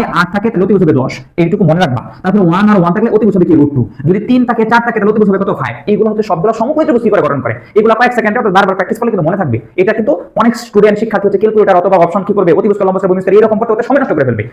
ছয়, আট থাকে, তাহলে অতি হবে দশ। এইটুকু মনে রাখবা। তারপরে ওয়ান আর ওয়ান থাকলে অতি হবে কি? রুট টু যদি তিন থাকে, চার থাকে, তাহলে অতি হবে কত? ফাইভ এগুলো হচ্ছে সবগুলো সমকোণিত বস্তু করে গঠন করে। এগুলো কয়েক সেকেন্ডে অর্থাৎ বারবার প্র্যাকটিস করলে কিন্তু মনে থাকবে। এটা কিন্তু অনেক স্টুডেন্ট শিক্ষার্থী হচ্ছে ক্যালকুলেটর অথবা অপশন কি করবে অতিবস্ত লম্বস্ত ভূমিস্কার এরকম করতে সময় নষ্ট করে ফেলবে।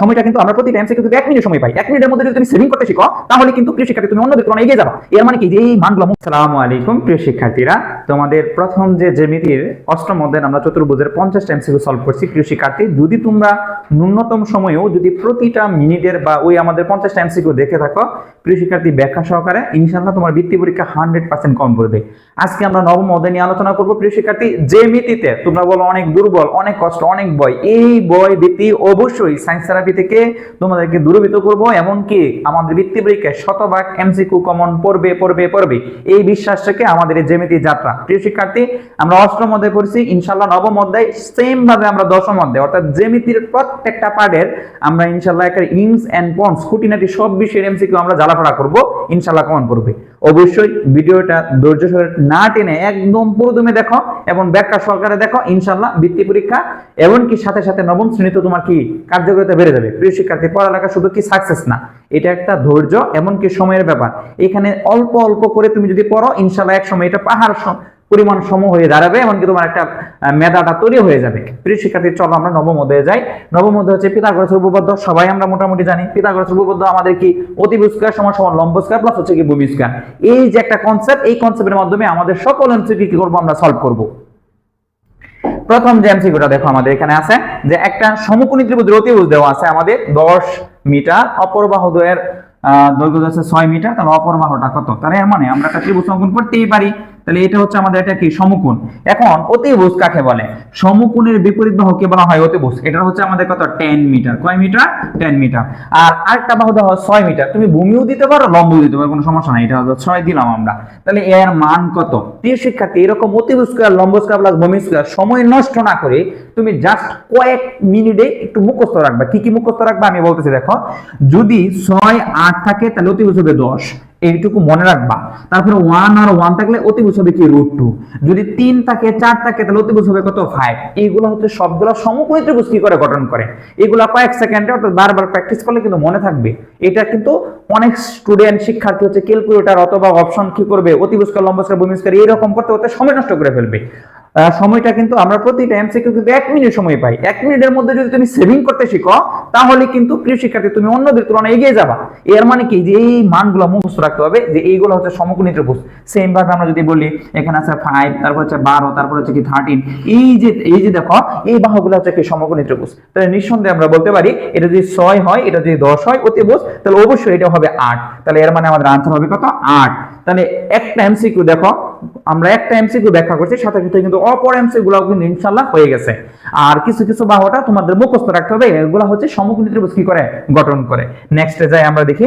সময়টা কিন্তু আমরা প্রতি টাইম কিন্তু এক মিনিট সময় পাই। এক মিনিটের মধ্যে যদি তুমি সেভিং করতে শিখো, তাহলে কিন্তু প্রিয় শিক্ষার্থী, তুমি অন্যদের তুলনায় এগিয়ে যাবা। এর মানে কি? যে এই মানগুলো আসসালামু আলাইকুম, প্রিয় শিক্ষার্থীরা। তোমাদের প্রথম যে জ্যামিতির অষ্টম অধ্যায় আমরা চতুর্ভুজের পঞ্চাশ টাইম সলভ করছি। প্রিয় শিক্ষার্থী, যদি তোমরা ন্যূনতম সময়েও যদি প্রতিটা মিনিটের বা ওই আমাদের পঞ্চাশ টাইম দেখে থাকো, প্রিয় শিক্ষার্থী, ব্যাখ্যা সহকারে, ইনশাআল্লাহ তোমার বৃত্তি পরীক্ষা হান্ড্রেড পার্সেন্ট কম করবে আজকে আমরা নবম অধ্যায় নিয়ে আলোচনা করব, প্রিয় শিক্ষার্থী, যে মিতিতে তোমরা বলো অনেক দুর্বল, অনেক কষ্ট, অনেক বই এই বই বৃত্তি অবশ্যই সায়েন্স থেরাপি থেকে তোমাদেরকে দূরীভূত করব, এমনকি আমাদের বৃত্তি পরীক্ষায় শতভাগ এমসিকিউ কমন পড়বে পড়বে পড়বে। এই বিশ্বাস থেকে আমাদের এই জেমিতি যাত্রা। প্রিয় শিক্ষার্থী, আমরা অষ্টম অধ্যায় পড়ছি ইনশাল্লাহ নবম অধ্যায় সেম ভাবে আমরা দশম অধ্যায়, অর্থাৎ জেমিতির প্রত্যেকটা পার্টের আমরা ইনশাল্লাহ একটা ইনস অ্যান্ড পন্স, খুঁটিনাটি সব বিষয়ের এমসিকিউ আমরা জ্বালাফাড়া করব ইনশাল্লাহ কমন পড়বে। অবশ্যই ভিডিওটা ধৈর্য না টেনে একদম পুরোদমে দেখো এবং ব্যাখ্যা সহকারে দেখো ইনশাল্লাহ বৃত্তি পরীক্ষা এমনকি সাথে সাথে নবম শ্রেণীতে তোমার কি কার্যকারিতা বেড়ে যাবে। প্রিয় শিক্ষার্থী, পড়ালেখা শুধু কি সাকসেস না, এটা একটা ধৈর্য এমনকি সময়ের ব্যাপার। এখানে অল্প অল্প করে তুমি যদি পড়ো ইনশাল্লাহ এক সময় এটা পাহাড় পরিমাণ সম হয়ে দাঁড়াবে, এমনকি তোমার একটা মেধাটা তৈরি হয়ে যাবে। প্রিয় শিক্ষার্থী, চলো আমরা নবম অধ্যায়ে যাই। নবম অধ্যায় হচ্ছে পিতাগরাস উপপাদ্য। সবাই আমরা মোটামুটি জানি, পিতাগরাস উপপাদ্য আমাদের কি? অতিভুজ স্কয়ার সমান সমান লম্ব স্কয়ার প্লাস হচ্ছে কি ভূমি স্কয়ার এই যে একটা কনসেপ্ট এই কনসেপ্টের মাধ্যমে আমাদের সকল এমসিকিউ কি করব আমরা সলভ করব। প্রথম যে এমসিকিউটা দেখো আমাদের এখানে আছে, যে একটা সমকোণী ত্রিভুজের অতিভুজ দেওয়া আছে আমাদের 10 মিটার অপর বাহু দ্বয়ের দৈর্ঘ্য আছে 6 মিটার, তাহলে অপর বাহুটা কত? তাহলে এর মানে আমরা একটা ত্রিভুজ অঙ্কন করতেই পারি। তাহলে এটা হচ্ছে আমাদের এটা কি? সমকোণ। এখন অতিভুজ কাকে বলে? সমকোণের বিপরীত বাহুকে বলা হয়? অতিভুজ। এটা হচ্ছে আমাদের কত? 10 মিটার। কয় মিটার? 10 মিটার। আর আরেকটা বাহু দেওয়া 6 মিটার। তুমি ভূমিও দিতে পারো, লম্বও দিতে পারো, কোনো সমস্যা নাই। এটা হচ্ছে 6 দিলাম আমরা। তাহলে এর মান কত? প্রিয় শিক্ষার্থী, এরকম অতিভুজ স্কয়ার, লম্ব স্কয়ার প্লাস ভূমি স্কয়ার সময় নষ্ট না করে তুমি জাস্ট কয়েক মিনিটে একটু মুখস্থ রাখবা। কি কি মুখস্থ রাখবা? আমি বলতেছি, দেখো। যদি 6 8 থাকে, তাহলে অতিভুজ হবে 10 এইটুকু মনে রাখবা। তারপরে ওয়ান আর ওয়ান থাকলে অতিভুজ হবে কি? রুট টু যদি তিন থাকে, চার থাকে, তাহলে অতিভুজ হবে কত? ফাইভ এইগুলো হচ্ছে সবগুলো সমকোণী কি করে গঠন করে? এগুলো কয়েক সেকেন্ডে অর্থাৎ বারবার প্র্যাকটিস করলে কিন্তু মনে থাকবে। এটা কিন্তু অনেক স্টুডেন্ট শিক্ষার্থী হচ্ছে ক্যালকুলেটর অথবা অপশন কি করবে? অতিভুজকার লম্বস্কার ভূমিস্কার এইরকম করতে করতে সময় নষ্ট করে ফেলবে। সময়টা কিন্তু আমরা প্রতিটা এমসিকিউ কিন্তু এক মিনিট সময় পাই। এক মিনিটের মধ্যে যদি তুমি সেভিং করতে শিখো, তাহলে কিন্তু প্রিয় শিক্ষার্থী, তুমি অন্যদের তুলনায় এগিয়ে যাবা। এর মানে কি? যে এই মানগুলো মুখস্থ রাখতে হবে, যে এইগুলো হচ্ছে সমকোণী ত্রিভুজ। সেম ভাবে আমরা যদি বলি, এখানে আছে ফাইভ তারপর হচ্ছে বারো, তারপর হচ্ছে কি থার্টিন এই যে এই যে দেখো, এই বাহুগুলো হচ্ছে কি সমকোণী ত্রিভুজ। তাহলে নিঃসন্দেহে আমরা বলতে পারি, এটা যদি ছয় হয়, এটা যদি দশ হয় অতিভুজ তাহলে অবশ্যই এটা হবে আট। তাহলে এর মানে আমাদের আনসার হবে কত? আট। তাহলে একটা এমসিকিউ দেখো আমরা একটা এমসিকিউ ব্যাখ্যা করছি, সাথে সাথে কিন্তু অপর এমসিগুলো গুলো কিন্তু ইনশাল্লাহ হয়ে গেছে। আর কিছু কিছু বাহুটা তোমাদের মুখস্থ রাখতে হবে, এগুলো হচ্ছে সমকোণী ত্রিভুজ কি করে? গঠন করে। নেক্সটে যাই আমরা দেখি,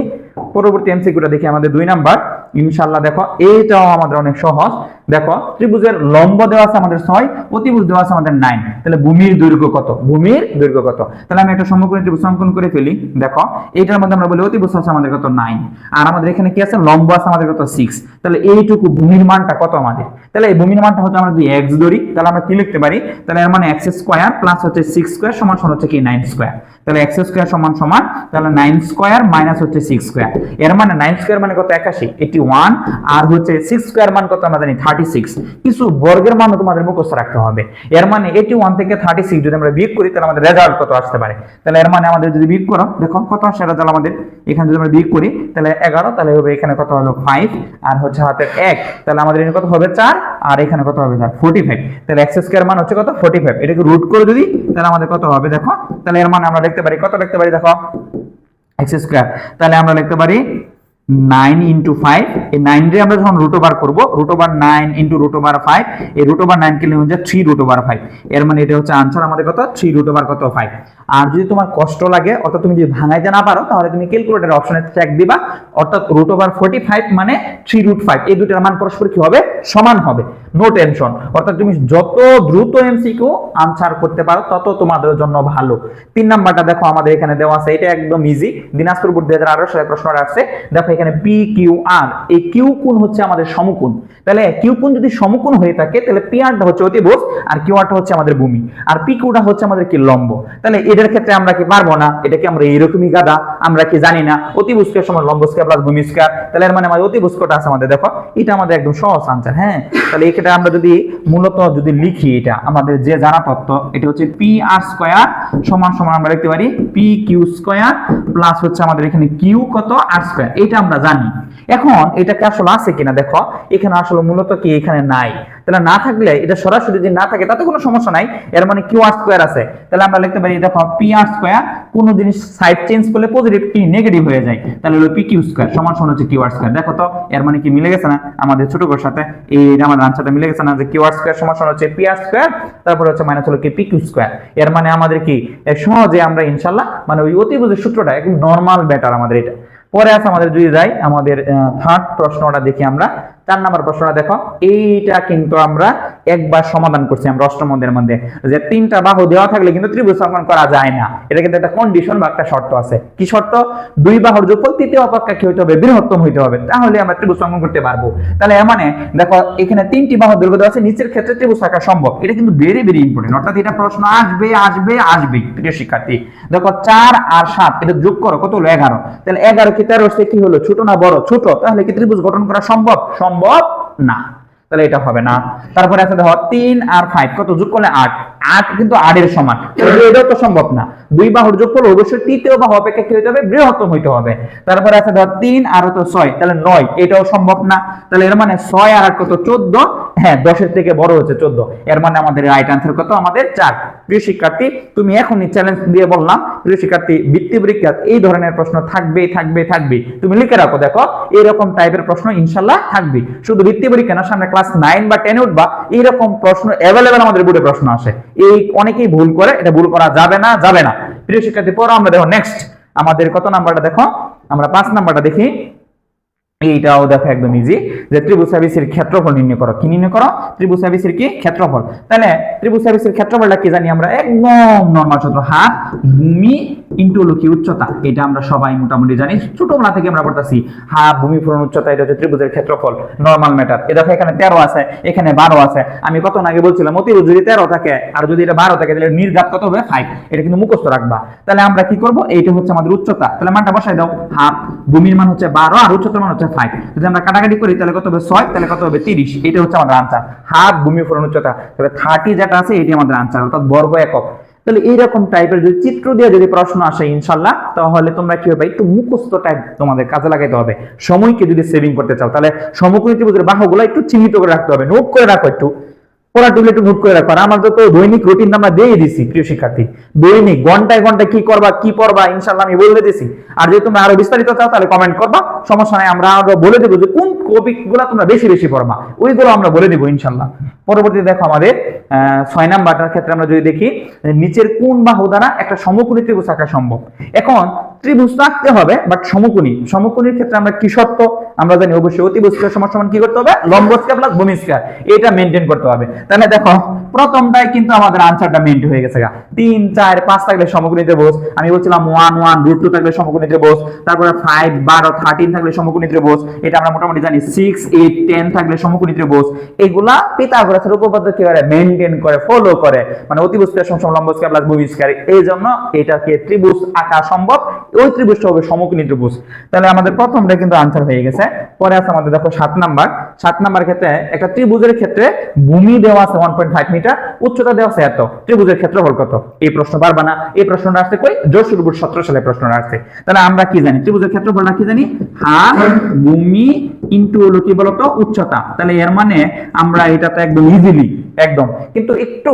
পরবর্তী এমসিকিউটা দেখি আমাদের দুই নাম্বার। ইনশাল্লাহ দেখো এইটাও আমাদের অনেক সহজ। দেখো, ত্রিভুজের লম্ব দেওয়া আছে আমাদের ছয়, অতিভুজ দেওয়া আছে আমাদের নাইন তাহলে ভূমির দৈর্ঘ্য কত? ভূমির দৈর্ঘ্য কত? তাহলে আমি একটা সমকোণী ত্রিভুজ অঙ্কন করে ফেলি। দেখো, এইটার মধ্যে আমরা বলি অতিভুজ আছে আমাদের কত নাইন আর আমাদের এখানে কি আছে? লম্ব আছে আমাদের কত সিক্স তাহলে এইটুকু ভূমির মানটা কত আমাদের? তাহলে এই ভূমির মানটা হচ্ছে আমরা যদি এক্স ধরি, তাহলে আমরা কি লিখতে পারি? তাহলে এর মানে এক্স স্কোয়ার প্লাস হচ্ছে সিক্স স্কোয়ার সমান সমান হচ্ছে কি? নাইন স্কোয়ার তাহলে এক্স স্কোয়ার সমান সমান, তাহলে নাইন স্কোয়ার মাইনাস হচ্ছে সিক্স স্কোয়ার এর মানে নাইন স্কোয়ার মানে কত? একাশি, এটি ওয়ান আর হচ্ছে সিক্স স্কোয়ার মান কত? আমরা জানি থার্টি সিক্স কিছু বর্গের মানও তোমাদের মুখস্থ রাখতে হবে। এর মানে এটি ওয়ান থেকে থার্টি সিক্স যদি আমরা বিয়োগ করি, তাহলে আমাদের রেজাল্ট কত আসতে পারে? তাহলে এর মানে আমাদের যদি বিয়োগ করো, দেখো কত আসে রেজাল্ট আমাদের। এখানে যদি আমরা বিয়োগ করি, তাহলে এগারো, তাহলে হবে এখানে কত হলো? ফাইভ আর হচ্ছে হাতে এক। তাহলে আমাদের কত হবে? চার। আর এখানে কত হবে স্যার? ফোর্টি ফাইভ তাহলে এক্স স্কোয়ার মান হচ্ছে কত? ফোর্টি ফাইভ এটাকে রুট করে যদি, তাহলে আমাদের কত হবে দেখো? তাহলে এর মানে আমরা লিখতে পারি, কত লিখতে পারি দেখো? এক্স স্কোয়ার তাহলে আমরা লিখতে পারি নাইন ইন্টু ফাইভ এই নাইন রে আমরা যখন রুট ওভার করব root over nine into root over five এই রুট ওভার নাইন কিলো হচ্ছে থ্রি রুট ওভার ফাইভ এর মানে এটা হচ্ছে আনসার আমাদের কত? থ্রি রুট ওভার কত? ফাইভ আর যদি তোমার কষ্ট লাগে, অর্থাৎ তুমি যদি ভাঙাইতে না পারো, তাহলে তুমি ক্যালকুলেটার অপশনে চেক দিবা। অর্থাৎ রুট ওভার ফোর্টি ফাইভ মানে থ্রি রুট ফাইভ এই দুটার মান পরস্পর কি হবে? সমান হবে। নো টেনশন অর্থাৎ তুমি যত দ্রুত এমসিকিউ আনসার করতে পারো, তত তোমাদের জন্য ভালো। তিন নাম্বারটা দেখো আমাদের এখানে দেওয়া আছে। এটা একদম ইজি দিনাজপুর বোর্ড দুই হাজার আঠারো সালে প্রশ্নটা আসছে। দেখো এখানে পি কিউ আর এই কিউ কোণ হচ্ছে আমাদের সমকোণ। তাহলে কিউ কোণ যদি সমকোণ হয়ে থাকে, তাহলে পি আরটা হচ্ছে অতিভুজ আর কিউ আরটা হচ্ছে আমাদের ভূমি। আর পি কিউটা হচ্ছে আমাদের কি লম্ব? তাহলে এটার ক্ষেত্রে আমরা কি পারব না? এটা কি আমরা এরকমই গাদা। আমরা কি জানি না। অতিভুজ স্কয়ার সমান লম্ব স্কয়ার প্লাস ভূমি স্কয়ার তাহলে এর মানে আমাদের অতিভুজ কটা আছে আমাদের? দেখো, এটা আমাদের একদম সহজ আনসার হ্যাঁ? তাহলে এটা আমরা যদি মূলত যদি লিখি এটা, আমাদের যে জানা তত্ত্ব, এটা হচ্ছে পি আর স্কয়ার সমান সমান আমরা লিখতে পারি পি কিউ স্কয়ার প্লাস হচ্ছে আমাদের এখানে কিউ কত? আর স্কয়ার এটা আমরা জানি। এখন এটাকে আসলে আছে কিনা দেখো, এখানে আসলে মূলত কি এখানে নাই। তাহলে না থাকলে, এটা সরাসরি যদি না থাকে, তাতে কোনো সমস্যা নাই। এর মানে কিউ আর স্কয়ার আছে। তাহলে আমরা লিখতে পারি, দেখো, পি আর স্কোয়ার, কোনো জিনিস সাইড চেঞ্জ করলে পজিটিভ কি নেগেটিভ হয়ে যায়। তাহলে হলো পি কিউ স্কয়ার, সমান সমান হচ্ছে কিউ আর স্কয়ার। দেখো তো, এর মানে কি মিলে গেছে না? আমাদের ছোট করে সাথে এই আমাদের আনসারটা মিলে গেছে না? যে কিউ আর স্কয়ার সমান সমান হচ্ছে পি আর স্কয়ার, তারপরে হচ্ছে মাইনাস হলো কি পি কিউ স্কোয়ার। এর মানে আমাদের কি সহজে আমরা ইনশাআল্লাহ মানে ওই অতিভুজের সূত্রটা একদম নরমাল ব্যাটার আমাদের এটা। পরে আছে আমাদের যদি যাই আমাদের থার্ড প্রশ্নটা দেখি আমরা। চার নাম্বার প্রশ্নটা দেখো। এইটা কিন্তু আমরা একবার সমাধান করছি আমরা অষ্টম অধ্যায়ের মধ্যে। যে তিনটা বাহু দেওয়া থাকলে কিন্তু ত্রিভুজ অঙ্কন করা যায় না। এটা কিন্তু একটা কন্ডিশন বা একটা শর্ত আছে। কি শর্ত? দুই বাহুর যোগফল তৃতীয় অপেক্ষা কি হইতে হবে? বৃহত্তম হইতে হবে। তাহলে আমরা ত্রিভুজ অঙ্কন করতে পারব। তাহলে মানে দেখো, এখানে তিনটি বাহু দৈর্ঘ্য দেওয়া আছে, নিচের ক্ষেত্রে ত্রিভুজ আঁকা সম্ভব। এটা কিন্তু ভেরি ভেরি ইম্পর্টেন্ট অর্থাৎ এটা প্রশ্ন আসবে আসবে আসবে প্রিয় শিক্ষার্থী। দেখো, চার আর সাত, এটা যোগ করো, কত হলো? এগারো। তাহলে এগারো কি তেরো সে কি হলো? ছোট না বড়? ছোট। তাহলে কি ত্রিভুজ গঠন করা সম্ভব? সম্ভব। না। তাহলে এটা হবে না। তারপরে আছে দেখো তিন আর ফাইভ কত যোগ করলে আট? আট কিন্তু আটের সমান। এটাও তো সম্ভব না। দুই বাহুর যোগ করলে অবশ্যই তৃতীয় বাহু অপেক্ষা কি হতে হবে বৃহত্তম হইতে হবে। তারপরে আছে ধর তিন আর হতো ছয়, তাহলে নয়, এটাও সম্ভব না। তাহলে এর মানে ছয় আর আট কত? চোদ্দ। হ্যাঁ দশের থেকে বড় হচ্ছে চোদ্দ। এর মানে আমাদের রাইট আনসার কত? আমাদের চার। প্রিয় শিক্ষার্থী, তুমি এখনই চ্যালেঞ্জ দিয়ে বললাম, প্রিয় শিক্ষার্থী, বৃত্তি পরীক্ষা, এই ধরনের প্রশ্ন থাকবে থাকবে থাকবে তুমি লিখে রাখো, দেখো, এরকম টাইপের প্রশ্ন ইনশাল্লাহ থাকবে শুধু বৃত্তি পরীক্ষা না, সামনে ক্লাস নাইন বা টেনে উঠবা, এইরকম প্রশ্ন অ্যাভেলেবেল আমাদের বোর্ডে প্রশ্ন আসে। এই অনেকেই ভুল করে, এটা ভুল করা যাবে না যাবে না। প্রিয় শিক্ষার্থী পর আমরা, দেখো নেক্সট আমাদের কত নাম্বারটা, দেখো? আমরা পাঁচ নাম্বারটা দেখি। এইটাও দেখো একদম ইজি যে ত্রিভুজ সার্ভিসের ক্ষেত্রফল নির্ণয় করো। কি নির্ণয় করো? ত্রিভুজ সার্ভিসের কি? ক্ষেত্রফল। তাহলে ত্রিভুজ সার্ভিসের ক্ষেত্রফলটা কি জানি আমরা? একদম নর্মাল সূত্র। হাত ভূমি ইন্টু হলো কি উচ্চতা। এটা আমরা সবাই মোটামুটি জানি। ছোটবেলা থেকে আমরা পড়তেছি হাত ভূমি ফুরন উচ্চতা, এটা হচ্ছে ত্রিভুজের ক্ষেত্রফল নর্মাল ম্যাটার এ দেখো এখানে তেরো আছে, এখানে বারো আছে। আমি কত আগে বলছিলাম অতিভুজ যদি তেরো থাকে, আর যদি এটা বারো থাকে, তাহলে নির্ঘাত কত হবে? ফাইভ এটা কিন্তু মুখস্থ রাখবা। তাহলে আমরা কি করব? এইটা হচ্ছে আমাদের উচ্চতা। তাহলে মানটা বসাই দাও। হাত ভূমির মান হচ্ছে বারো, আর উচ্চতার মান হচ্ছে ফাইভ যদি আমরা কাটাকাটি করি, তাহলে কত হবে ছয়? তাহলে কত হবে তিরিশ? এটা হচ্ছে আমাদের আনসার হাত ভূমি ফুরন উচ্চতা। তাহলে থার্টি যেটা আছে এটি আমাদের আনসার অর্থাৎ বর্গ একক। তাহলে এইরকম টাইপের যদি চিত্র দিয়ে যদি প্রশ্ন আসে, ইনশাল্লাহ, তাহলে তোমরা কি হবে? একটু মুখস্থ টাইপ তোমাদের কাজে লাগাইতে হবে। সময়কে যদি সেভিং করতে চাও, তাহলে সমকোণী ত্রিভুজের বাহুগুলো একটু চিহ্নিত করে রাখতে হবে। নোট করে রাখো একটু। পড়া টুলে একটু নোট করে রাখো। আর আমার তো দৈনিক রুটিন আমরা দিয়ে দিছি, প্রিয় শিক্ষার্থী, দৈনিক ঘন্টায় ঘন্টায় কি করবা কি করবা ইনশাল্লাহ আমি বলে দিছি। আর যদি তোমরা আরও বিস্তারিত চাও, তাহলে কমেন্ট করবা। সমস্যা নাই, আমরা আরও বলে দেবো যে কোন টপিকগুলা তোমরা বেশি বেশি পড়বা। ওইগুলো আমরা বলে দেবো ইনশাল্লাহ পরবর্তীতে দেখো আমাদের ছয় নাম্বারটার ক্ষেত্রে আমরা যদি দেখি, নিচের কোন বাহু দ্বারা একটা সমকোণী ত্রিভুজ আঁকা সম্ভব? এখন ত্রিভুজ থাকতে হবে বাট সমকোণী। সমকোণীর ক্ষেত্রে আমরা কি সত্য আমরা জানি অবশ্যই অতিভুজ সমান সমান কি করতে হবে? লম্ব স্কয়ার প্লাস ভূমি স্কয়ার এটা মেনটেন করতে হবে। তাহলে দেখো প্রথমটাই কিন্তু আমাদের আনসারটা মেনটেন হয়ে গেছে গা। তিন, চার, পাঁচ থাকলে সমকোণী ত্রিভুজ আমি বলছিলাম ওয়ান ওয়ান রুট টু থাকলে সমকোণী ত্রিভুজ তারপরে ফাইভ বারো থার্টিন থাকলে সমকোণী ত্রিভুজ এটা আমরা মোটামুটি জানি সিক্স এইট টেন থাকলে সমকোণী ত্রিভুজ এগুলা পিথাগোরাসের উপপাদ্য কি করে মেনটেন করে ফলো করে। মানে সমান সমান লম্ব স্কয়ার প্লাস ভূমি স্কয়ার এই জন্য এটাকে ত্রিভুজ আঁকা সম্ভব। ওই ত্রিভুজটা হবে সমকোণী ত্রিভুজ তাহলে আমাদের প্রথমটা কিন্তু আনসার হয়ে গেছে। পরে আছে আমাদের দেখো সাত নাম্বার। সাত নাম্বার ক্ষেত্রে একটা ত্রিভুজের ক্ষেত্রে ভূমি দেওয়া আছে ওয়ান পয়েন্ট ফাইভ মিটার উচ্চতা দেওয়া এত। ত্রিভুজের ক্ষেত্রফল কত? এই প্রশ্ন পারবা না। এই প্রশ্নটা আসছে কই? যশোরপুর সতেরো সালে প্রশ্নটা আসছে। তাহলে আমরা কি জানি? ত্রিভুজের ক্ষেত্রফলটা কি জানি? হাফ ভূমি ইন্টু হলো কি বলতো? উচ্চতা। তাহলে এর মানে আমরা এটা তো একদম ইজিলি একদম। কিন্তু একটু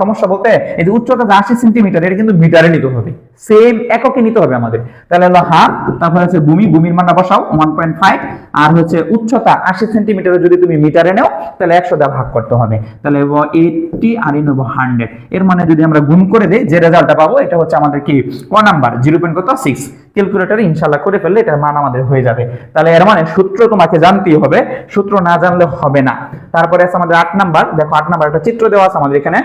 সমস্যা বলতে, এই যে উচ্চতা আশি সেন্টিমিটার এটা কিন্তু মিটারে নিতে হবে। সেম এককে নিতে হবে আমাদের। তাহলে হলো হাত তারপরে হচ্ছে ভূমি, ভূমির মানটা বসাও ওয়ান পয়েন্ট ফাইভ আর হচ্ছে উচ্চতা আশি সেন্টিমিটার যদি তুমি মিটারে নাও, তাহলে একশো দিয়ে ভাগ করতে হবে। তাহলে এইটটি আর এই নেব হান্ড্রেড এর মানে যদি আমরা গুণ করে দিই, যে রেজাল্টটা পাবো, এটা হচ্ছে আমাদের কি? ক নাম্বার জিরো পয়েন্ট কত? সিক্স ক্যালকুলেটারে ইনশাল্লাহ করে ফেললে এটার মান আমাদের হয়ে যাবে। তাহলে এর মানে সূত্র তোমাকে জানতেই হবে, সূত্র না জানলে হবে না। তারপরে আছে আমাদের আট নাম্বার দেখো আট নাম্বার একটা চিত্র দেওয়া আছে আমাদের এখানে।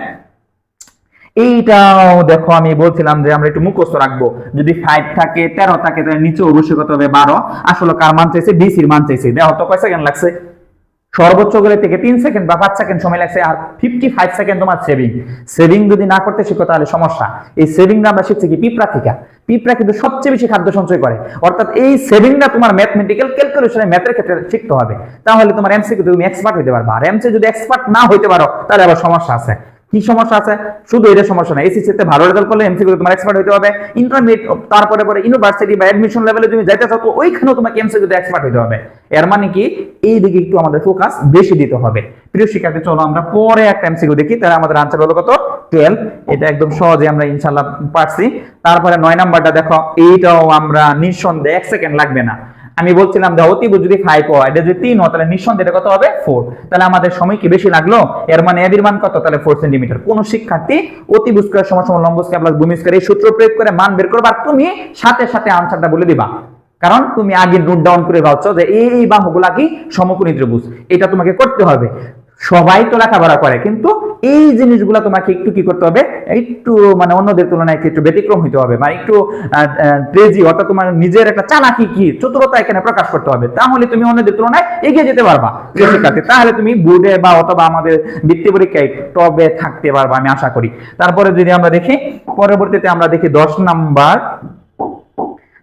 এইটাও দেখো আমি বলছিলাম যে আমরা একটু মুখস্থ রাখব। যদি ফাইভ থাকে, তেরো থাকে, তাহলে নিচে অবশ্যই কত হবে? বারো। আসলে কার মান চাইছে? ডিসির মান চাইছে। দেখো তো কয় সেকেন্ড লাগছে? সর্বোচ্চ গেলে থেকে তিন সেকেন্ড বা পাঁচ সেকেন্ড সময় লাগছে, আর ফিফটি ফাইভ সেকেন্ড তোমার সেভিং সেভিং যদি না করতে শিখো, তাহলে সমস্যা। এই সেভিংটা আমরা শিখছি কি? পিঁপড়া থেকে। পিঁপড়া কিন্তু সবচেয়ে বেশি খাদ্য সঞ্চয় করে। অর্থাৎ এই সেভিংটা তোমার ম্যাথমেটিক্যাল ক্যালকুলেশনে ম্যাথের ক্ষেত্রে শিখতে হবে। তাহলে তোমার এমসি তুমি এক্সপার্ট হতে পারবা। আর এমসি যদি এক্সপার্ট না হইতে পারো, তাহলে আবার সমস্যা আছে। কি সমস্যা আছে? শুধু এটা সমস্যা না এসএসসি তে ভালো রেজাল্ট করলে এমসি তোমার এক্সপার্ট হতে হবে। ইন্টারমিডিয়েট তারপরে পরে ইউনিভার্সিটি বা অ্যাডমিশন লেভেলে তুমি যাইতে চাও, তো ওইখানেও তোমাকে এমসি তে এক্সপার্ট হতে হবে। এর মানে কি? এই দিকে একটু আমাদের ফোকাস বেশি দিতে হবে। প্রিয় শিক্ষার্থী, চলো আমরা পরে একটা এমসিকিউ দেখি, তাহলে আমাদের আনসার হলো কত? 12 এটা একদম সহজে আমরা ইনশাআল্লাহ পারছি। তারপরে নয় নাম্বারটা দেখো, এইটাও আমরা নিঃসন্দেহে এক সেকেন্ড লাগবে না। আমি বলছিলাম যে অতিভুজ যদি ফাইভ হয়, এটা যদি তিন হয়, তাহলে নিঃসন্দেহে এটা কত হবে? ফোর তাহলে আমাদের সময় কি বেশি লাগল? এর মানে এদের মান কত? তাহলে ফোর সেন্টিমিটার কোন শিক্ষার্থী অতিভুজ স্কয়ার সমান সমান লম্ব স্কয়ার প্লাস ভূমি স্কয়ার এই সূত্র প্রয়োগ করে মান বের করবা তুমি সাথে সাথে আনসারটা বলে দিবা। কারণ তুমি আগে নোট ডাউন করে ভাবছ যে এই বাহুগুলা কি সমকোণী ত্রিভুজ? এটা তোমাকে করতে হবে। সবাই তো লেখাপড়া করে, কিন্তু এই জিনিসগুলো তোমাকে একটু কি করতে হবে, একটু মানে অন্যদের তুলনায় একটু ব্যতিক্রম হইতে হবে মানে একটু ট্রেজি অর্থাৎ তোমার নিজের একটা চালাকি কি, চতুরতা এখানে প্রকাশ করতে হবে, তাহলে তুমি অন্যদের তুলনায় এগিয়ে যেতে পারবা। শিক্ষার্থী তাহলে তুমি বোর্ডে বা অথবা আমাদের বৃত্তি পরীক্ষায় টবে থাকতে পারবা, আমি আশা করি। তারপরে যদি আমরা দেখি, পরবর্তীতে আমরা দেখি দশ নাম্বার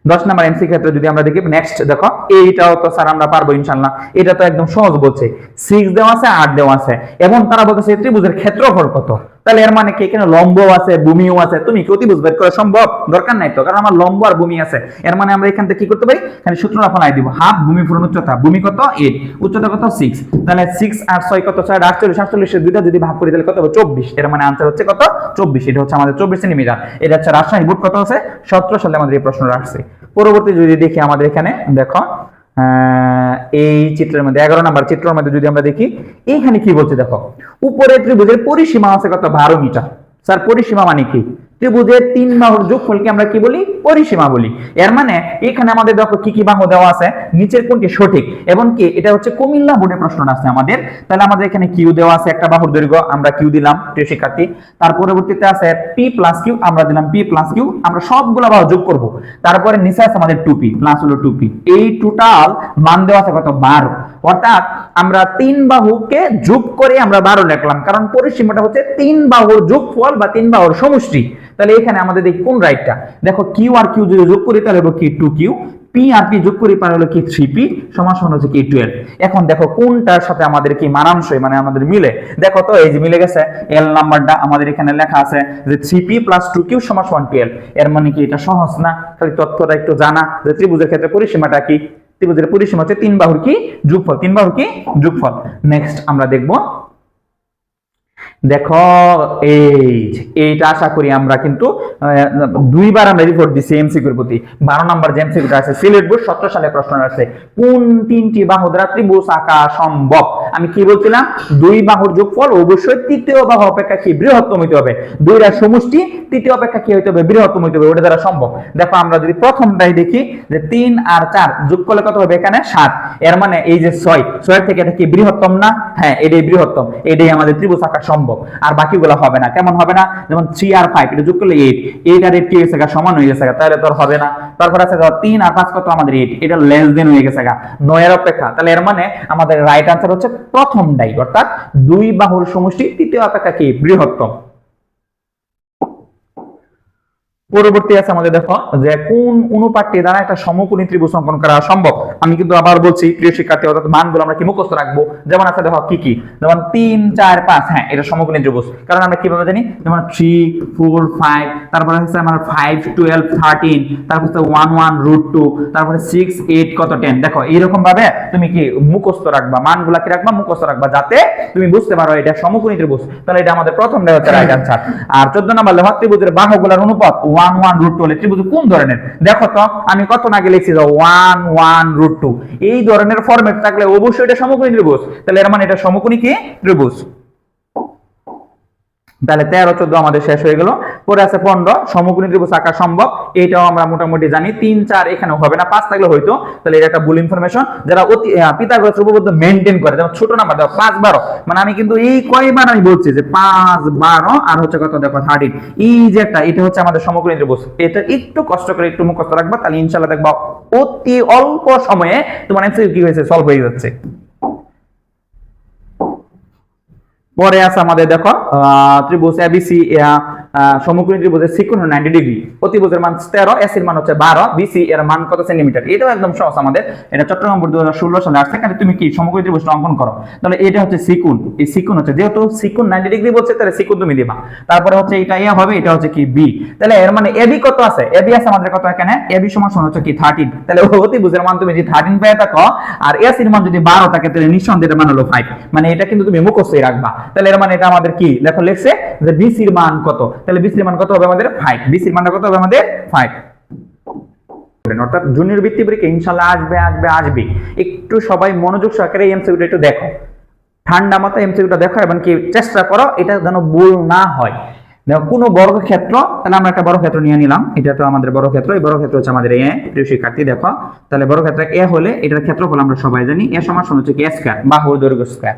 দশ নাম্বার এমসি ক্ষেত্রে যদি আমরা দেখি নেক্সট দেখো, এইটাও তো স্যার আমরা পারব ইনশাল্লাহ এটা তো একদম সহজ বলছে। সিক্স দেওয়া আছে, আট দেওয়া আছে। এবং তারা বলতেছে ত্রিভুজের ক্ষেত্রফল কত? তাহলে এর মানে কি? এখানে লম্ব আছে, ভূমিও আছে। তুমি কি অতিভুজ বের করা সম্ভব? দরকার নাই তো, কারণ আমার লম্ব আর ভূমি আছে। এর মানে আমরা এখান থেকে কি করতে পারি? এখানে সূত্রটা ফলাই দিব। হাফ ভূমি পূরণ উচ্চতা। ভূমি কত? এইট উচ্চতা কত? সিক্স তাহলে সিক্স আর ছয় কত? ছয় আটচল্লিশ আটচল্লিশের দুইটা যদি ভাগ করি, তাহলে কত হবে? চব্বিশ। এর মানে আনসার হচ্ছে কত? চব্বিশ। এটা হচ্ছে আমাদের চব্বিশ সেন্টিমিটার এটা হচ্ছে রাজশাহী বোর্ড কত আছে? সতেরো সালে আমাদের এই প্রশ্নটা আসছে। পরবর্তী যদি দেখি আমাদের এখানে, দেখো এই চিত্রের মধ্যে, এগারো নাম্বার চিত্রের মধ্যে যদি আমরা দেখি, এইখানে কি বলছে দেখো উপরে ত্রিভুজের পরিসীমা আছে কত? বারো মিটার। স্যার, পরিসীমা মানে কি? ত্রিভুজের তিন বাহুর যোগফলকে আমরা কি বলি? পরিসীমা বলি। এর মানে এখানে আমাদের দেখো কি কি বাহু দেওয়া আছে? নিচের কোনটি সঠিক? এবং কি এটা হচ্ছে কুমিল্লা বোর্ডে প্রশ্নটা আছে আমাদের। তাহলে আমাদের এখানে কিউ দেওয়া আছে একটা বাহুর দৈর্ঘ্য, আমরা কিউ দিলাম, প্রিয় শিক্ষার্থী। তার পরবর্তীতে আছে পি প্লাস কিউ আমরা দিলাম পি প্লাস কিউ আমরা সবগুলো বাহু যোগ করব। তারপরে নিচে আছে আমাদের টু পি প্লাস হলো টু পি এই টোটাল মান দেওয়া আছে কত? বারো। অর্থাৎ আমরা তিন বাহুকে যোগ করে আমরা বারো লিখলাম। কারণ পরিসীমাটা হচ্ছে তিন বাহুর যোগফল বা তিন বাহুর সমষ্টি। তাহলে এখানে আমাদের দেখি কোন রাইটটা দেখো কিউ আর কিউ যদি যোগ করি, তাহলে হলো কি টু কিউ পি আর পি যোগ করি, তাহলে হলো কি থ্রি পি সমান সমান হচ্ছে কি টুয়েলভ এখন দেখো কোনটার সাথে আমাদের কি মানানসই মানে আমাদের মিলে? দেখো তো, এই যে মিলে গেছে এল নাম্বারটা আমাদের এখানে লেখা আছে যে three P plus two Q সমান সমান টুয়েলভ এর মানে কি এটা সহজ না? খালি তথ্যটা একটু জানা, যে ত্রিভুজের ক্ষেত্রে পরিসীমাটা কি? ত্রিভুজের পরিসীমা হচ্ছে তিন বাহুর কি যোগফল, তিন বাহুর কি যোগফল। নেক্সট আমরা দেখব দেখো, এই এইটা আশা করি আমরা কিন্তু দুইবার আমরা রিপোর্ট দিছি এমসিকিউর প্রতি। বারো নম্বর যে এমসিকিউটা আছে, সিলেট বোর্ড সতেরো সালে প্রশ্ন আছে কোন তিনটি বাহু দ্বারা ত্রিভুজ আঁকা সম্ভব? আমি কি বলছিলাম দুই বাহুর যোগফল অবশ্যই তৃতীয় বাহু অপেক্ষা কি বৃহত্তম হইতে হবে। দুইটা সমষ্টি, তৃতীয় অপেক্ষা কি হইতে হবে? বৃহত্তম হইতে হবে, ওটা দ্বারা সম্ভব। দেখো, আমরা যদি প্রথমটাই দেখি, যে তিন আর চার যোগ করলে কত হবে এখানে? সাত। এর মানে এই যে ছয় ছয় থেকে এটা কি বৃহত্তম না? হ্যাঁ এটাই বৃহত্তম। এটাই আমাদের ত্রিভুজ আঁকা সম্ভব। আর বাকিগুলো হবে না। কেমন হবে না? যেমন থ্রি আর ফাইভ এটা যোগ করলে এইট এইট আর এইট কি হয়েছে সমান হয়ে গেছে তাহলে তোর হবে না। তারপর আছে ধর তিন আর পাঁচ কত আমাদের এইট এটা লেস দেন হয়ে গেছে গা। নয়ের অপেক্ষা। তাহলে এর মানে আমাদের রাইট আনসার হচ্ছে প্রথমটাই অর্থাৎ দুই বাহুর সমষ্টি, তৃতীয় অপেক্ষা কি? বৃহত্তম। পরবর্তী আছে আমাদের দেখো যে কোন অনুপাতটি দ্বারা একটা সমকোণী ত্রিভুজ অঙ্কন করা সম্ভব? আমি কিন্তু আবার বলছি, প্রিয় শিক্ষার্থী, অর্থাৎ মানগুলো আমরা কি মুখস্থ রাখব? যেমন আছে দেখো কি কি? যেমন তিন, চার, পাঁচ হ্যাঁ এটা সমকোণী ত্রিভুজ। কারণ আমরা কীভাবে জানি? যেমন থ্রি ফোর ফাইভ তারপরে হচ্ছে আমার ফাইভ টুয়েলভ থার্টিন তারপর হচ্ছে ওয়ান ওয়ান রুট টু তারপরে সিক্স এইট কত টেন দেখো, এইরকম ভাবে তুমি কি মুখস্থ রাখবা? মানগুলা কি রাখবা? মুখস্থ রাখবা, যাতে তুমি বুঝতে পারো এটা সমকোণী ত্রিভুজ। তাহলে এটা আমাদের প্রথম হচ্ছে রাইট আনসার আর চোদ্দ নম্বর লেখা ত্রিভুজের অনুপাত ওয়ান ওয়ান রুট টু হলে ত্রিভুজ কোন ধরনের? দেখো তো, আমি কত আগে লিখছি ওয়ান ওয়ান রুট টু এই ধরনের ফর্মেট থাকলে অবশ্যই এটা সমকোণী ত্রিভুজ। তাহলে এর মানে এটা সমকোণী কি? ত্রিভুজ। তাহলে তেরো, চোদ্দ আমাদের শেষ হয়ে গেল। পরে আছে পনেরো, সমকোণী ত্রিভুজ আঁকা সম্ভব। এটাও আমরা মোটামুটি জানি, তিন, চার এখানে হবে না, পাঁচ থাকলে হয়তো। তাহলে এটা একটা ভুল ইনফরমেশন যারা অতি পিতাগরাস উপপাদ্য মেনটেন করে, যেমন ছোট নাম্বার দেখো পাঁচ, বারো। মানে আমি কিন্তু এই কয়বার আমি বলছি যে পাঁচ, বারো, আর হচ্ছে কত দেখো থার্টিন এই যে একটা, এটা হচ্ছে আমাদের সমকোণী ত্রিভুজ। এটা একটু কষ্ট করে একটু মুখস্থ রাখবা, তাহলে ইনশাল্লাহ দেখবা অতি অল্প সময়ে তোমার এমসিকিউ কি হয়েছে সলভ হয়ে যাচ্ছে। পরে আছে আমাদের দেখো ত্রিভুজ এবিসি সমকোণী ত্রিভুজের সিকুন নাইনটি ডিগ্রি অতিভুজের মান তেরো এস এর মান হচ্ছে বারো বিসি এর মান কত সেন্টিমিটার এটাও একদম সহজ আমাদের। এটা চট্টগ্রাম বোর্ড দু হাজার ষোলো সালে আসছে। এখানে তুমি কি সমকোণী ত্রিভুজটা অঙ্কন করো? তাহলে এটা হচ্ছে সিকুন এই সিকুন হচ্ছে, যেহেতু সিকুন নাইনটি ডিগ্রি বলছে, তাহলে সিকুন তুমি দিবা। তারপরে হচ্ছে এটা এ হবে, এটা হচ্ছে কি বি তাহলে এর মানে এবি কত আছে? এবি আছে আমাদের কত এখানে? এবি সমান সমান হচ্ছে কি থার্টিন তাহলে অতিভুজের মান তুমি যদি থার্টিন পেয়ে থাকো, আর এস এর মান যদি বারো থাকে, তাহলে নিঃসন্দেহে এর মান হলো ফাইভ মানে এটা কিন্তু তুমি মুখস্থই রাখবা। তাহলে এর মানে এটা আমাদের কি? দেখো লিখছে যে বিসির মান কত? তাহলে বিসির মান কত হবে আমাদের ফাইভ বিসির মানটা কত হবে আমাদের ফাইভ অর্থাৎ জুনিয়র বৃত্তি পরীক্ষা ইনশাল্লাহ আসবে আসবে আসবে একটু সবাই মনোযোগ সহকারে এই এমসিকিউটা একটু দেখো। ঠান্ডা মাথায় এমসিকিউটা দেখো, এবং কি চেষ্টা করো, এটা যেন ভুল না হয়। কোনো বর্গক্ষেত্র তাহলে আমরা একটা বর্গক্ষেত্র নিয়ে নিলাম। এটা তো আমাদের বর্গক্ষেত্র এই বর্গক্ষেত্র হচ্ছে আমাদের এ প্রিয় শিক্ষার্থী, দেখো। তাহলে বর্গক্ষেত্র এ হলে, এটার ক্ষেত্রফল আমরা সবাই জানি। এ সমান হচ্ছে কি স্কয়ার বাহুর দৈর্ঘ্য স্কয়ার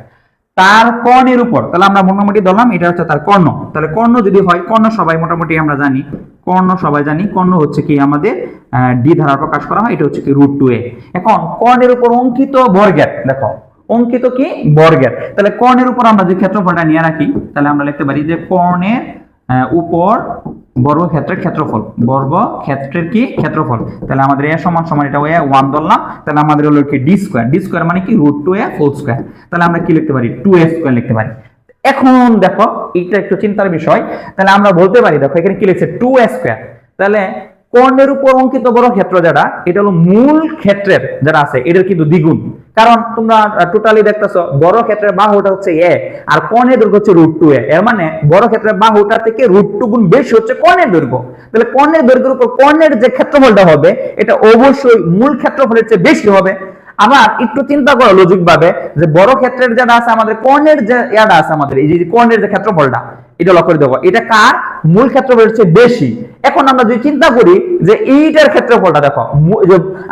তার কর্ণের উপর, তাহলে আমরা মোটামুটি ধরলাম, এটা হচ্ছে তার কর্ণ। তাহলে কর্ণ যদি হয়, কর্ণ সবাই মোটামুটি আমরা জানি। কর্ণ সবাই জানি, কর্ণ হচ্ছে কি আমাদের ডি ধারা প্রকাশ করা হয়, এটা হচ্ছে কি রুট টু এ। এখন, কর্ণের উপর অঙ্কিত বর্গের, দেখো, অঙ্কিত কি? বর্গের। তাহলে কর্ণের উপর আমরা যে ক্ষেত্রফলটা নিয়ে রাখি, তাহলে আমরা লিখতে পারি যে কর্ণের উপর বর্গক্ষেত্রের ক্ষেত্রফল। বর্গ ক্ষেত্রের কি? ক্ষেত্রফল। তাহলে আমাদের এ সমান সমান এটা এ ওয়ান ধরলাম। তাহলে আমাদের হলো কি? ডি স্কোয়ার ডি স্কোয়ার মানে কি? Root two A whole square তাহলে আমরা কি লিখতে পারি? টু এ স্কোয়ার লিখতে পারি। এখন দেখো, এটা একটু চিন্তার বিষয়। তাহলে আমরা বলতে পারি, দেখো, এখানে কি লিখছে? টু এ স্কোয়ার তাহলে কর্ণের উপর অঙ্কিত বড় ক্ষেত্র যেটা, এটা হলো মূল ক্ষেত্রের যেটা আছে, এটার কিন্তু দ্বিগুণ। কারণ তোমরা টোটালি দেখতেছো, বড় ক্ষেত্রের বাহুটা হচ্ছে এ, আর কর্ণের দৈর্ঘ্য হচ্ছে রুট টু এ। এর মানে বড় ক্ষেত্রের বাহুটা থেকে রুট টু গুণ বেশি হচ্ছে কর্ণের দৈর্ঘ্য। তাহলে কর্ণের দৈর্ঘ্যের উপর কর্ণের যে ক্ষেত্রফলটা হবে, এটা অবশ্যই মূল ক্ষেত্রফলের চেয়ে বেশি হবে। আবার একটু চিন্তা করো লজিক ভাবে যে বড় ক্ষেত্রের যেটা আছে, আমাদের কর্ণের যে ইয়াটা আছে আমাদের, এই যে কর্ণের যে ক্ষেত্রফলটা এটা লক্ষ্য করে দেখো এটা কার? মূল ক্ষেত্রফলের চেয়ে বেশি। এখন আমরা যদি চিন্তা করি যে এইটার ক্ষেত্রফলটা দেখো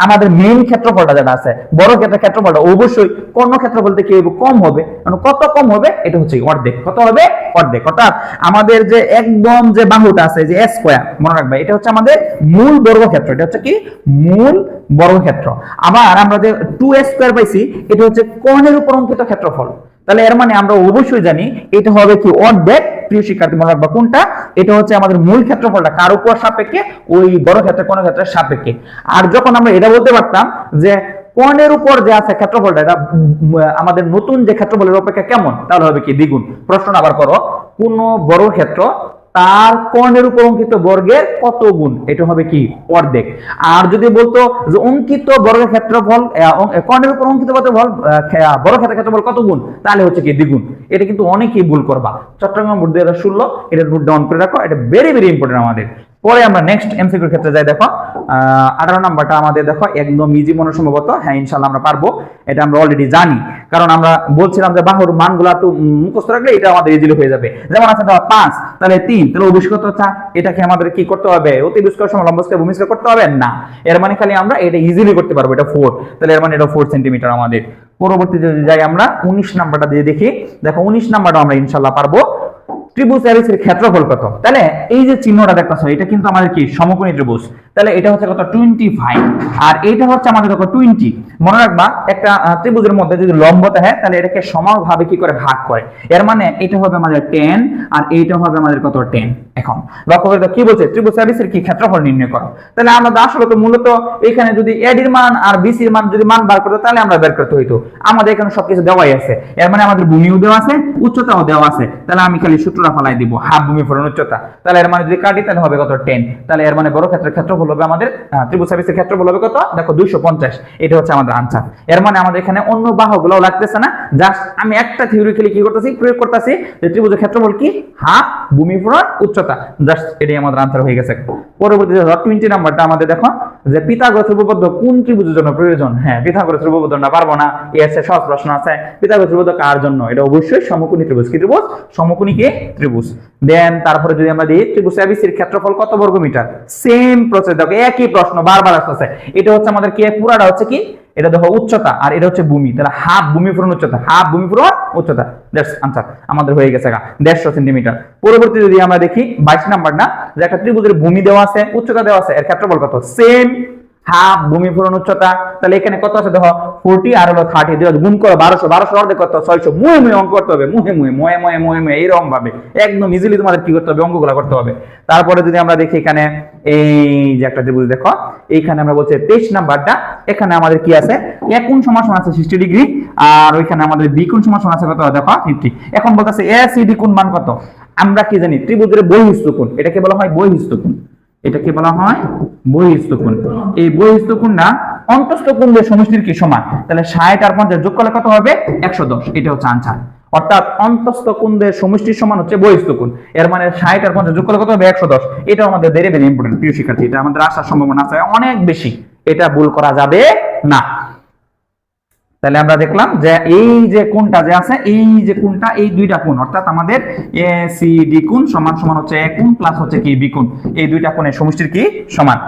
আমাদের মেইন ক্ষেত্রফলটা যেটা আছে, বড় ক্ষেত্রের ক্ষেত্রফলটা অবশ্যই কর্ণ ক্ষেত্রফল থেকে কম হবে। মানে কত কম হবে? এটা হচ্ছে অর্ধেক। কত হবে? অর্ধেক। অর্থাৎ আমাদের যে একদম যে বাহুটা আছে, যে স্কোয়ার মনে রাখবে, এটা হচ্ছে আমাদের মূল বর্গক্ষেত্র এটা হচ্ছে কি? মূল বর্গক্ষেত্র আবার আমরা যে টু স্কোয়ার পাইছি, এটা হচ্ছে কর্ণের উপর অঙ্কিত ক্ষেত্রফল। তাহলে এর মানে আমরা অবশ্যই জানি এটা হবে কি অর্ধেক প্রিয় শিক্ষার্থী মনে রাখবা কোনটা? এটা হচ্ছে আমাদের মূল ক্ষেত্রফলটা। কার উপর সাপেক্ষে? ওই বড় ক্ষেত্রে, কোন ক্ষেত্রের সাপেক্ষে। আর যখন আমরা এটা বলতে পারতাম যে কর্ণের উপর যে আছে ক্ষেত্রফলটা, এটা আমাদের নতুন যে ক্ষেত্রফলের অপেক্ষা কেমন? তাহলে হবে কি দ্বিগুণ। প্রশ্ন আবার করো। কোন বড় ক্ষেত্র তার কর্ণের উপর অঙ্কিত বর্গের কত গুণ? এটা হবে কি? অর্ধেক। আর যদি বলতো যে অঙ্কিত বর্গের ক্ষেত্রফল কর্ণের উপর অঙ্কিত ক্ষেত্রফল বড় ক্ষেত্রের ক্ষেত্রফল কত গুণ? তাহলে হচ্ছে কি দ্বিগুণ। এটা কিন্তু অনেকেই ভুল করবা। চট্টগ্রাম বোর্ড দুই হাজার ষোলো, এটা নোট ডাউন করে রাখো। এটা ভেরি ভেরি ইম্পর্টেন্ট আমাদের। পরে আমরা নেক্সট এমসিকিউর ক্ষেত্রে যাই, দেখো। আঠারো নাম্বারটা আমাদের দেখো একদম ইজি মনে সম্ভবত। হ্যাঁ ইনশাল্লাহ আমরা পারব। এটা আমরা অলরেডি জানি। কারণ আমরা বলছিলাম যে বাহুর মানগুলো উম, মুখস্থ রাখলে এটা আমাদের ইজিলি হয়ে যাবে। যেমন আছে ধরো পাঁচ তাহলে তিন তাহলে অভিষ্কত এটাকে আমাদের কি করতে হবে? অতি বিস্কর সময় ভূমিস্কার করতে হবে? না। এর মানে খালি আমরা এটা ইজিলি করতে পারব এটা ফোর তাহলে এর মানে এটা ফোর সেন্টিমিটার আমাদের। পরবর্তীতে যদি যাই আমরা উনিশ নাম্বারটা দিয়ে দেখি। দেখো উনিশ নাম্বারটা আমরা ইনশাল্লাহ পারব। ত্রিভুজ এর ক্ষেত্রফল কত? তাহলে এই যে চিহ্নটা দেখতেছো, এটা কিন্তু আমাদের কি? সমকোণী ত্রিভুজ। তাহলে এটা হচ্ছে কত? টোয়েন্টি ফাইভ আর এটা হচ্ছে আমাদের কত? টোয়েন্টি মনে রাখবা, একটা ত্রিভুজের মধ্যে যদি লম্ব থাকে, তাহলে এটাকে সমানভাবে কি করে ভাগ করে? এর মানে এটা হবে আমাদের টেন আর এইটা হবে আমাদের কত? টেন এখন, লক্ষ্য করে কি বলছে? ত্রিভুজ এর কি ক্ষেত্রফল নির্ণয় করো। তাহলে আমরা আসলে তো মূলত এখানে যদি এডির মান আর বিসির মান যদি মান বার করতো, তাহলে আমরা বের করতে হইতো। আমাদের এখানে সবকিছু দেওয়াই আছে। এর মানে আমাদের ভূমিও দেওয়া আছে, উচ্চতাও দেওয়া আছে। তাহলে আমি খালি সূত্রটা ফলাই দিব, হাফ ভূমি ফলন উচ্চতা। তাহলে এর মানে যদি কাটি, তাহলে হবে কত টেন তাহলে এর মানে বড় ক্ষেত্রের ক্ষেত্রফল হবে আমাদের ত্রিভুজ সার্ভিসের ক্ষেত্রফল হবে কত? দেখো দুইশো পঞ্চাশ। এটা হচ্ছে আমাদের আনসার এর মানে আমাদের এখানে অন্য বাহুগুলো লাগতেছে না। জাস্ট আমি একটা থিওরি খেলে কি করতেছি, প্রয়োগ করতেছি যে ত্রিভুজের ক্ষেত্রফল কি? হাফ ভূমি ফলন উচ্চতা। জাস্ট এটাই আমাদের আনসার হয়ে গেছে। পরবর্তীতে টোয়েন্টি নাম্বারটা আমাদের দেখো, যে পিতাগত উপপাদ্য কোন ত্রিভুজের জন্য প্রয়োজন? হ্যাঁ পিথাগোরাস উপপাদ্য না পারব না। এর সহজ প্রশ্ন আছে। পিথাগোরাস উপপাদ্য কার জন্য? এটা অবশ্যই সমকোণী ত্রিভুজ কি ত্রিভুজ? সমকোণীকে ত্রিভুজ। দেন তারপরে যদি আমরা দিই, ত্রিভুজ এবিসির ক্ষেত্রফল কত বর্গ মিটার সেম প্রসেস দেখো, একই প্রশ্ন বারবার আসতেছে। এটা হচ্ছে আমাদের কি? পুরাটা হচ্ছে কি? এটা দেখো উচ্চতা, আর এটা হচ্ছে ভূমি। তাহলে হাফ ভূমি পূরণ উচ্চতা হাফ ভূমি পূরণ উচ্চতা। দ্যাটস আনসার আমাদের হয়ে গেছে দেড়শো সেন্টিমিটার পরবর্তী যদি আমরা দেখি, বাইশ নাম্বার না? যে একটা ত্রিভুজের ভূমি দেওয়া আছে, উচ্চতা দেওয়া আছে, এর ক্ষেত্রফল কত? সেম হাফ ভূমি পূরণ উচ্চতা, তাহলে এখানে কত আছে দেখো? ফোরটি আর হলো থার্টি গুণ করো, বারোশো বারোশো অর্ধেক কত ছয়শো। মুহে মুহে অঙ্ক করতে হবে, মুহে মুহে ময়ে ময়ে ময়ে ময়ে এরকম ভাবে। একদম ইজিলি তোমাদের কি করতে হবে, অঙ্কগুলো করতে হবে। তারপরে যদি আমরা দেখি এখানে, এই যে একটা ত্রিভুজ দেখো, এইখানে আমরা বলছি তেইশ নাম্বারটা, এখানে আমাদের কি আছে? এ কোণ সমান সমান আছে? সিক্সটি ডিগ্রি আর ওইখানে আমাদের বি কোন সমান সমান আছে? কত? দেখো ফিফটি এখন বলতেছে এ সি ডি কোণ মান কত? আমরা কি জানি? ত্রিভুজের বহিস্থ কোণ, এটাকে বলা হয় বহিস্থ কোণ। এটাকে বলা হয় বহিস্তকুণ কোণ এই বহিস্তকুণটা অন্তস্থ কোণের সমষ্টির কি সমান? তাহলে ষাট আর পঞ্চাশ যোগ করলে কত হবে? একশো দশ। এটা হচ্ছে আনসার অর্থাৎ অন্তস্থ কোণের সমষ্টির সমান হচ্ছে বহিস্তকুণ কোণ এর মানে ষাট আর পঞ্চাশ যোগ করলে কত হবে? একশো দশ। এটা আমাদের ভেরি ভেরি ইম্পর্টেন্ট প্রিয় শিক্ষার্থী। এটা আমাদের আসার সম্ভাবনা আছে অনেক বেশি। এটা ভুল করা যাবে না। তাহলে আমরা দেখলাম যে এই যে কোনটা যে আছে, এই যে কোনটা, এই দুইটা কোন অর্থাৎ আমাদের এ, সি, ডি কোণ সমান সমান হচ্ছে এ কোন প্লাস হচ্ছে কি, বি কোণ। এই দুইটা কোণের সমষ্টির কি সমান?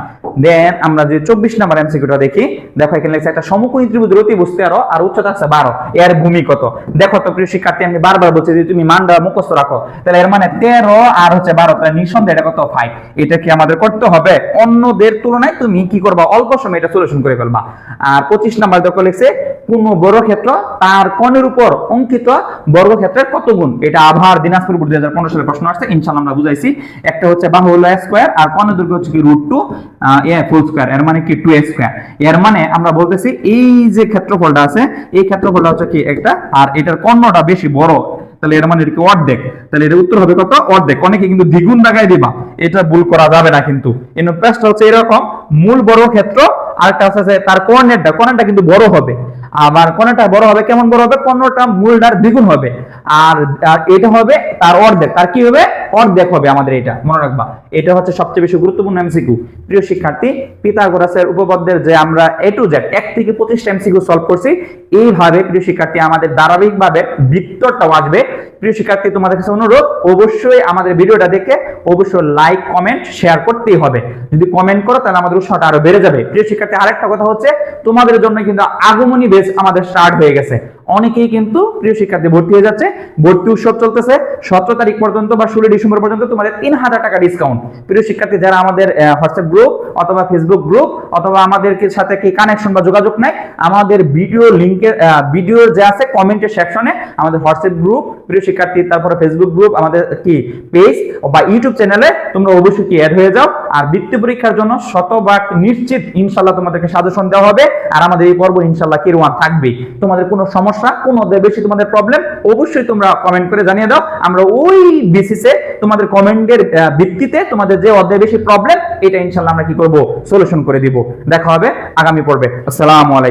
দেন আমরা যে চব্বিশ নাম্বার এমসিকিউটা দেখি, দেখো এখানে লেখছে একটা সমকোণী ত্রিভুজ, অতি বস্তু তেরো আর উচ্চতা আছে বারো। এর ভূমি কত? দেখো তো প্রিয় শিক্ষার্থী, আমি বারবার বলছি যে তুমি মানটা মুখস্থ রাখো। তাহলে এর মানে তেরো আর হচ্ছে বারো, তাহলে নিঃসন্দেহে এটা কত? ফাইভ এটা কি আমাদের করতে হবে? অন্যদের তুলনায় তুমি কি করবা? অল্প সময় এটা সলিউশন করে ফেলবা। আর পঁচিশ নাম্বার দেখো লিখছে কোন বর্গক্ষেত্র, তার কোণের উপর অঙ্কিত বর্গক্ষেত্রের কত গুণ? এটা আবার দিনাজপুর দুই হাজার পনেরো সালে প্রশ্ন আসছে ইনশাল্লাহ আমরা বুঝাইছি। একটা হচ্ছে বাহু হলো স্কোয়ার আর কোণের দৈর্ঘ্য হচ্ছে কি রুট টু ফুল স্কোয়ার এর মানে কি টু স্কোয়ার এর মানে আমরা বলতেছি এই যে ক্ষেত্রফলটা আছে, এই ক্ষেত্রফলটা হচ্ছে কি একটা, আর এটার কর্ণটা বেশি বড়, তাহলে এর মানে অর্ধেক? তাহলে উত্তর হবে কত? অর্ধেক। অনেকে কিন্তু দ্বিগুণ দিবা। এটা ভুল করা যাবে না কিন্তু। হচ্ছে এরকম, মূল বড় ক্ষেত্র, আরেকটা আছে তার কোণেরটা কিন্তু বড় হবে। আবার কোনটা বড় হবে, কেমন বড় হবে? পনেরোটা মূলটার দ্বিগুণ হবে। আর এটা হবে তার অর্ধেক। তার কি হবে? অর্ধেক হবে আমাদের এটা। মনে রাখবা। এটা হচ্ছে সবচেয়ে বেশি গুরুত্বপূর্ণ এমসিকিউ প্রিয় শিক্ষার্থী পিতাগোরাসের উপপাদ্যের যে আমরা এ টু জেড এক থেকে পঁচিশটা এমসিকিউ সলভ করছি, এইভাবে প্রিয় শিক্ষার্থী, আমাদের ধারাবাহিকভাবে বৃত্তটাও আসবে। প্রিয় শিক্ষার্থী, তোমাদের কাছে অনুরোধ, অবশ্যই আমাদের ভিডিওটা দেখে অবশ্যই লাইক কমেন্ট শেয়ার করতেই হবে। যদি কমেন্ট করো, তাহলে আমাদের উৎসাহটা আরও বেড়ে যাবে। প্রিয় শিক্ষার্থী, আরেকটা কথা হচ্ছে, তোমাদের জন্য কিন্তু আগমনী বেশ আমাদের স্টার্ট হয়ে গেছে। অনেকেই কিন্তু প্রিয় শিক্ষার্থী ভর্তি হয়ে যাচ্ছে। ভর্তি উৎসব চলতেছে। সতেরো তারিখ পর্যন্ত বা ষোলো ডিসেম্বর পর্যন্ত তোমাদের তিন হাজার টাকা ডিসকাউন্ট প্রিয় শিক্ষার্থী, যারা আমাদের হোয়াটসঅ্যাপ গ্রুপ অথবা ফেসবুক গ্রুপ অথবা আমাদের সাথে কি কানেকশন বা যোগাযোগ নাই, আমাদের ভিডিও লিঙ্কের ভিডিও যে আছে কমেন্টের সেকশনে আমাদের হোয়াটসঅ্যাপ গ্রুপ প্রিয় শিক্ষার্থী, তারপরে ফেসবুক গ্রুপ আমাদের কি পেজ বা ইউটিউব চ্যানেলে তোমরা অবশ্যই কি অ্যাড হয়ে যাও। আর বৃত্তি পরীক্ষার জন্য শতভাগ নিশ্চিত ইনশাল্লাহ তোমাদেরকে সাজেশন দেওয়া হবে। আর আমাদের এই পর্ব ইনশাল্লাহ কিরওয়ান থাকবে তোমাদের কোনো সমস্যা, কোন অধ্যায় বেশি তোমাদের প্রবলেম অবশ্যই তোমরা কমেন্ট করে জানিয়ে দাও। আমরা ওই বেসিসে তোমাদের কমেন্টের ভিত্তিতে তোমাদের যে অধ্যায় বেশি প্রবলেম এটা ইনশাল্লাহ আমরা কি করব? সলিউশন করে দিব। দেখা হবে আগামী পর্বে। আসসালামু আলাইকুম।